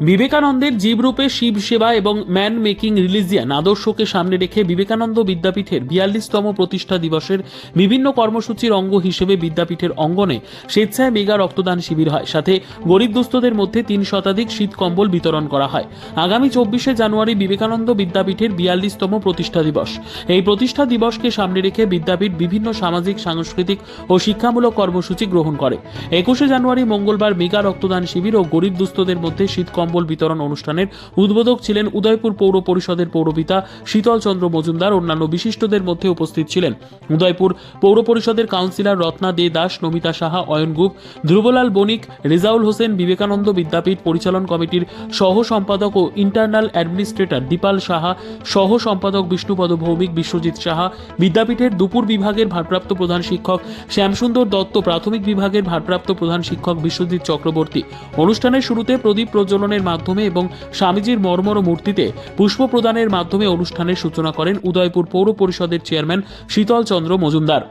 বিবেকানন্দের জীবরূপে শিব সেবা এবং ম্যান মেকিং রিলিজিয়ান আদর্শকে সামনে রেখে বিবেকানন্দ বিদ্যাপীঠের বিয়াল্লিশতম প্রতিষ্ঠা দিবসের বিভিন্ন কর্মসূচির অঙ্গ হিসেবে বিদ্যাপীঠের অঙ্গনে স্বেচ্ছায় মেগা রক্তদান শিবির হয়। সাথে গরিব দুস্থদের মধ্যে তিন শতাধিক শীত কম্বল বিতরণ করা হয়। আগামী চব্বিশে জানুয়ারি বিবেকানন্দ বিদ্যাপীঠের বিয়াল্লিশতম প্রতিষ্ঠা দিবস। এই প্রতিষ্ঠা দিবসকে সামনে রেখে বিদ্যাপীঠ বিভিন্ন সামাজিক, সাংস্কৃতিক ও শিক্ষামূলক কর্মসূচি গ্রহণ করে। একুশে জানুয়ারি মঙ্গলবার মেগা রক্তদান শিবির ও গরিব দুস্থদের মধ্যে শীত কম্বল বিতরণ অনুষ্ঠানের উদ্বোধক ছিলেন উদয়পুর পৌর পরিষদের পৌরপিতা শীতল চন্দ্র মজুমদার, অন্যান্য বিশিষ্টদের মধ্যে উপস্থিত ছিলেন। উদয়পুর পৌর পরিষদের কাউন্সিলর রত্না দে দাস, নমিতা সাহা, অয়ন গুপ ধ্রুবলাল বণিক, রেজাউল হোসেন, বিবেকানন্দ বিদ্যাপীঠ পরিচালন কমিটির সহ সম্পাদক ও ইন্টারনাল অ্যাডমিনিস্ট্রেটর দীপাল সাহা সহ সম্পাদক বিষ্ণুপদ ভৌমিক বিশ্বজিৎ সাহা, বিদ্যাপীঠের দুপুর বিভাগের ভারপ্রাপ্ত প্রধান শিক্ষক শ্যামসুন্দর দত্ত, প্রাথমিক বিভাগের ভারপ্রাপ্ত প্রধান শিক্ষক বিশ্বজিৎ চক্রবর্তী। অনুষ্ঠানের শুরুতে প্রদীপ প্রজ্বলনের মাধ্যমে এবং স্বামীজির মর্মর মূর্তিতে পুষ্প প্রদানের মাধ্যমে অনুষ্ঠানের সূচনা করেন উদয়পুর পৌর পরিষদের চেয়ারম্যান শীতল চন্দ্র মজুমদার।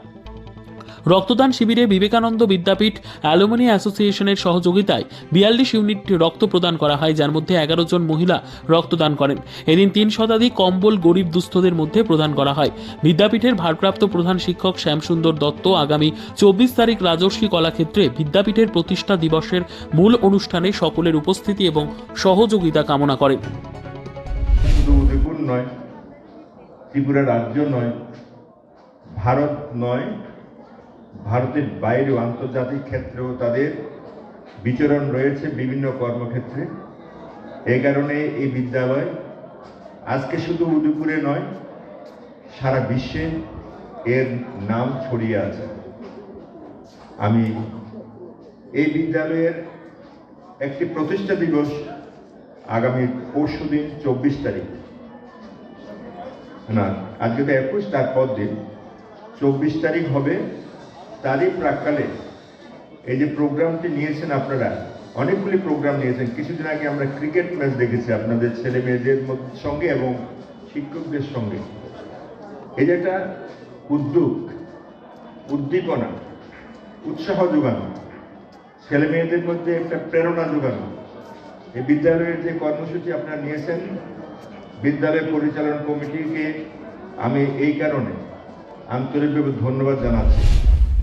রক্তদান শিবিরে বিবেকানন্দ বিদ্যাপীঠ অ্যালুমিনি অ্যাসোসিয়েশনের সহযোগিতায় বিয়াল্লিশ ইউনিট রক্ত প্রদান করা হয়, যার মধ্যে এগারো জন মহিলা রক্তদান করেন। এদিন তিন শতাধিক কম্বল গরিব দুস্থদের মধ্যে প্রদান করা হয়। বিদ্যাপীঠের ভারপ্রাপ্ত প্রধান শিক্ষক শ্যামসুন্দর দত্ত আগামী চব্বিশ তারিখ রাজর্ষি কলাক্ষেত্রে বিদ্যাপীঠের প্রতিষ্ঠা দিবসের মূল অনুষ্ঠানে সকলের উপস্থিতি এবং সহযোগিতা কামনা করেন। ত্রিপুরা রাজ্য নয়, ভারত নয় ভারতের বাইরেও আন্তর্জাতিক ক্ষেত্রেও তাদের বিচরণ রয়েছে বিভিন্ন কর্মক্ষেত্রে। এই কারণে এই বিদ্যালয় আজকে শুধু উদয়পুরে নয়, সারা বিশ্বে এর নাম ছড়িয়ে আছে। আমি এই বিদ্যালয়ের একটি প্রতিষ্ঠা দিবস আগামী পরশু দিন চব্বিশ তারিখ। না, আজকে তো একুশ, তারপর দিন। চব্বিশ তারিখ হবে তারই প্রাককালে এই যে প্রোগ্রামটি নিয়েছেন আপনারা, অনেকগুলি প্রোগ্রাম নিয়েছেন। কিছুদিন আগে আমরা ক্রিকেট ম্যাচ দেখেছি আপনাদের ছেলে মেয়েদের সঙ্গে এবং শিক্ষকদের সঙ্গে। এই যে একটা উদ্যোগ, উদ্দীপনা, উৎসাহ যোগানো, ছেলে মেয়েদের মধ্যে একটা প্রেরণা যোগানো, এই বিদ্যালয়ের যে কর্মসূচি আপনারা নিয়েছেন, বিদ্যালয় পরিচালন কমিটিকে আমি এই কারণে আন্তরিকভাবে ধন্যবাদ জানাচ্ছি।